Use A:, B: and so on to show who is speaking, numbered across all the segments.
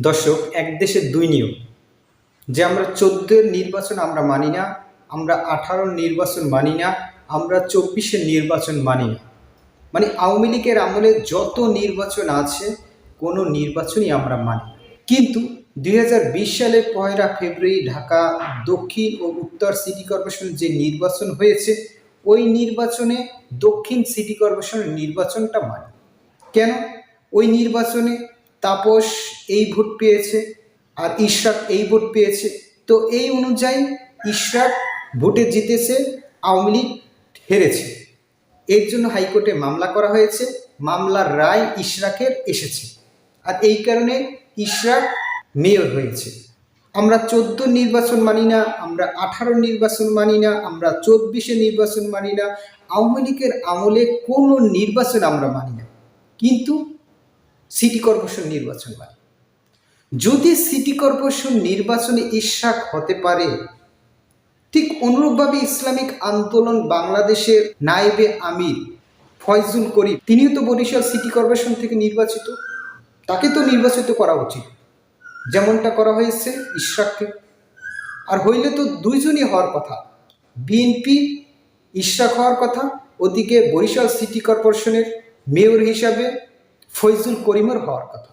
A: দর্শক, এক দেশের দুই নিয়ম। যে আমরা চোদ্দের নির্বাচন আমরা মানি না, আমরা আঠারোর নির্বাচন মানি না, আমরা চব্বিশের নির্বাচন মানি না। মানে আওয়ামী লীগের আমলে যত নির্বাচন আছে, কোনো নির্বাচনই আমরা মানি কিন্তু দুই সালের পয়লা ফেব্রুয়ারি ঢাকা, দক্ষিণ ও উত্তর সিটি কর্পোরেশনের যে নির্বাচন হয়েছে, ওই নির্বাচনে দক্ষিণ সিটি কর্পোরেশনের নির্বাচনটা মানি। কেন? ওই নির্বাচনে তাপস এই ভোট পেয়েছে আর ইশরাক এই ভোট পেয়েছে। তো এই অনুযায়ী ইশরাক ভোটে জিতেছে, আওয়ামী লীগ হেরেছে। এর জন্য হাইকোর্টে মামলা করা হয়েছে। মামলার রায় ইশরাকের এসেছে। আর এই কারণে ইশরাক মেয়র হয়েছে। আমরা চোদ্দ নির্বাচন মানি না, আমরা আঠারো নির্বাচন মানি না, আমরা চব্বিশে নির্বাচন মানি না। আওয়ামী লীগের আমলে কোনো নির্বাচন আমরা মানি না। কিন্তু সিটি কর্পোরেশন নির্বাচন মানি যদি সিটি কর্পোরেশন নির্বাচনে ইশরাক হতে পারে, ঠিক অনুরূপভাবে ইসলামিক আন্দোলন বাংলাদেশের নায়েবে আমির ফয়জুল করিম, তিনিও তো বরিশাল সিটি কর্পোরেশন থেকে নির্বাচিত, তাকে তো নির্বাচিত করা উচিত। যেমনটা করা হয়েছে ইশরাককে। আর হইলে তো দুইজনই হওয়ার কথা। বিএনপি ইশরাক হওয়ার কথা, ওদিকে বরিশাল সিটি কর্পোরেশনের মেয়র হিসাবে ফয়জুল করিমের হওয়ার কথা।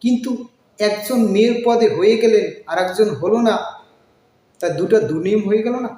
A: কিন্তু একজন মেয়ের পদে হয়ে গেলেন আর একজন হলো না, তা দুটো দুর্নিয়ম হয়ে গেল না?